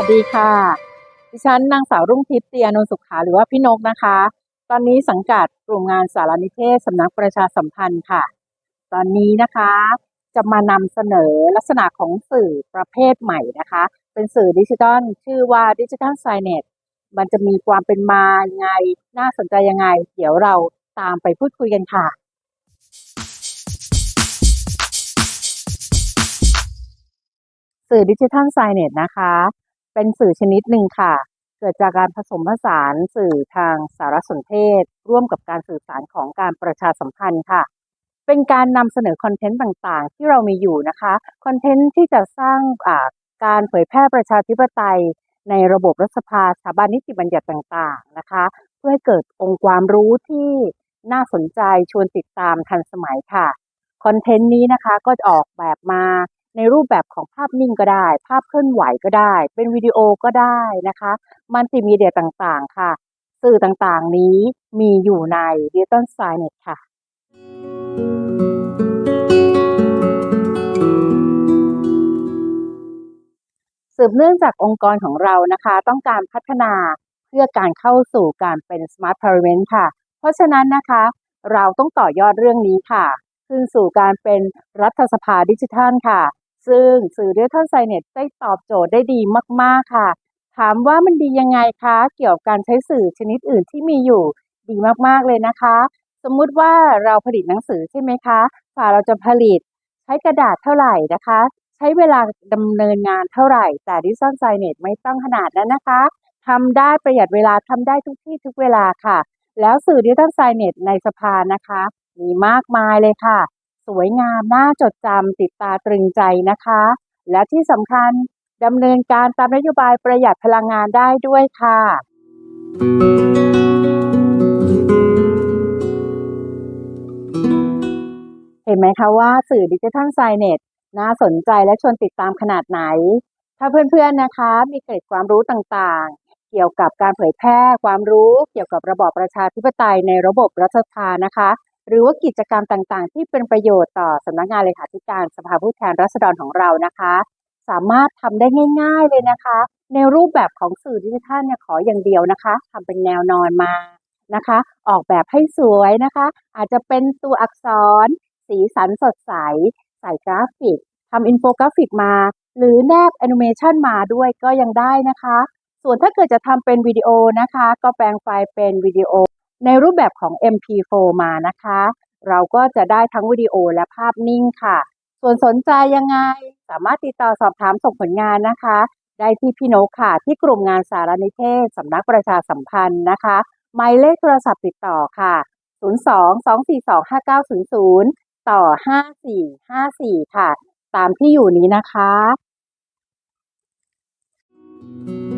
ัสดีค่ะ ดิฉันนางสาวรุ่งทิพย์เตียนนท์สุขาหรือว่าพี่นกนะคะ ตอนนี้สังกัดกลุ่มงานสารนิเทศสำนักประชาสัมพันธ์ค่ะ ตอนนี้นะคะจะมานำเสนอลักษณะของสื่อประเภทใหม่นะคะ เป็นสื่อดิจิทัลชื่อว่าดิจิทัลไซเน็ตมันจะมีความเป็นมายังไง น่าสนใจยังไง เดี๋ยวเราตามไปพูดคุยกันค่ะสื่อดิจิทัลไซเน็ตนะคะ เป็นสื่อชนิดหนึ่งค่ะ เกิดจากการผสมผสานสื่อทางสารสนเทศ ร่วมกับการสื่อสารของการประชาสัมพันธ์ค่ะ เป็นการนำเสนอคอนเทนต์ต่างๆ ที่เรามีอยู่นะคะคอนเทนต์ที่จะสร้างาการเผยแพร่ประชาธิปไตย ในระบบรัฐสภาสถาบันนิติบัญญัติต่างๆนะคะ เพื่อให้เกิดองค์ความรู้ที่น่าสนใจชวนติดตามทันสมัยค่ะคอนเทนต์นี้นะคะก็จะออกแบบมา ในรูปแบบของภาพนิ่งก็ได้ ภาพเคลื่อนไหวก็ได้ เป็นวิดีโอก็ได้นะคะ มัลติมีเดียต่างๆ ค่ะ สื่อต่างๆนี้มีอยู่ใน Digital Signet ค่ะสืบเนื่องจากองค์กรของเรานะคะ ต้องการพัฒนาเพื่อการเข้าสู่การเป็น Smart Parliament ค่ะ เพราะฉะนั้นนะคะ เราต้องต่อยอดเรื่องนี้ค่ะ ขึ้นสู่การเป็นรัฐสภาดิจิทัลค่ะ ซึ่งสื่อดิจิทัลไซเน็ตได้ตอบโจทย์ได้ดีมาก ๆ ค่ะ ถามว่ามันดียังไงคะ เกี่ยวกับการใช้สื่อชนิดอื่นที่มีอยู่ดีมากๆเลยนะคะ สมมุติว่าเราผลิตหนังสือใช่ไหมคะฝ่าเราจะผลิตใช้กระดาษเท่าไหร่นะคะ ใช้เวลาดำเนินงานเท่าไหร่ แต่ดิจิทัลไซเน็ตไม่ต้องขนาดนั้นนะคะทำได้ประหยัดเวลาทำได้ทุกที่ทุกเวลาค่ะ แล้วสื่อดิจิทัลไซเน็ตในสภานะคะ มีมากมายเลยค่ะ สวยงามน่าจดจำติดตาตรึงใจนะคะ และที่สำคัญดำเนินการตามนโยบายประหยัดพลังงานได้ด้วยค่ะ เห็นไหมคะว่าสื่อดิจิทัลไซเน็ตน่าสนใจและชวนติดตามขนาดไหน ถ้าเพื่อนๆนะคะ มีเกร็ดความรู้ต่างๆ เกี่ยวกับการเผยแพร่ความรู้เกี่ยวกับระบอบประชาธิปไตยในระบบรัฐสภานะคะ หรือว่ากิจกรรมต่างๆ ที่เป็นประโยชน์ต่อสำนักงานเลขาธิการสภาผู้แทนราษฎรของเรานะคะ สามารถทำได้ง่าย ๆเลยนะคะ ในรูปแบบของสื่อดิจิทัลเนี่ยขออย่างเดียวนะคะทำเป็นแนวนอนมานะคะ ออกแบบให้สวยนะคะ อาจจะเป็นตัวอักษร สีสันสดใส ใส่กราฟิกทำอินโฟกราฟิกมา หรือแนบแอนิเมชันมาด้วยก็ยังได้นะคะ ส่วนถ้าเกิดจะทำเป็นวิดีโอนะคะ ก็แปลงไฟล์เป็นวิดีโอ ในรูปแบบของ MP4 มานะคะ เราก็จะได้ทั้งวิดีโอและภาพนิ่งค่ะ ส่วนสนใจยังไง สามารถติดต่อสอบถามส่งผลงานนะคะ ได้ที่พี่โนกค่ะ ที่กลุ่มงานสารนิเทศสำนักประชาสัมพันธ์นะคะหมายเลขโทรศัพท์ติดต่อค่ะ 02-242-5900 ต่อ 5454 ค่ะ ตามที่อยู่นี้นะคะ thank you